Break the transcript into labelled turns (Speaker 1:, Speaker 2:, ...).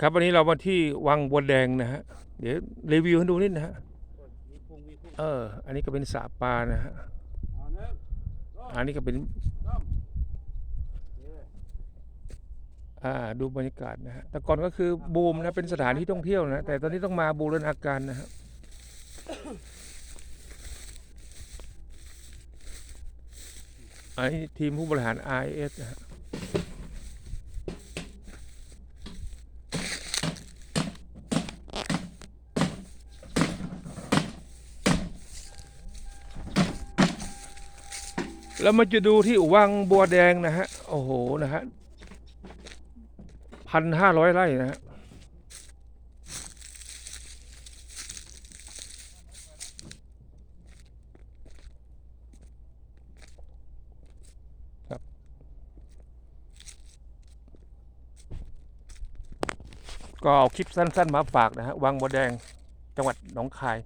Speaker 1: ครับวันนี้เรามาที่วังบัวแดงนะฮะ เดี๋ยวรีวิวให้ดูนิดนะฮะ เออ อันนี้ก็เป็นสระปานะฮะ
Speaker 2: อัน
Speaker 1: นี้ก็เป็น อ่า ดูบรรยากาศนะฮะ แต่ก่อนก็คือบูมนะ เป็นสถานที่ท่องเที่ยวนะ แต่ตอนนี้ต้องมาบูรณาการนะฮะอันนี้ทีมผู้บริหาร RS นะฮะ แล้วมาจะดูที่วังบัวแดงนะฮะ โอ้โห นะฮะพันห้าร้อยไร่นะฮะ ครับก็เอาคลิปสั้น ๆ มาฝากนะฮะ วังบัวแดงจังหวัดหนองคาย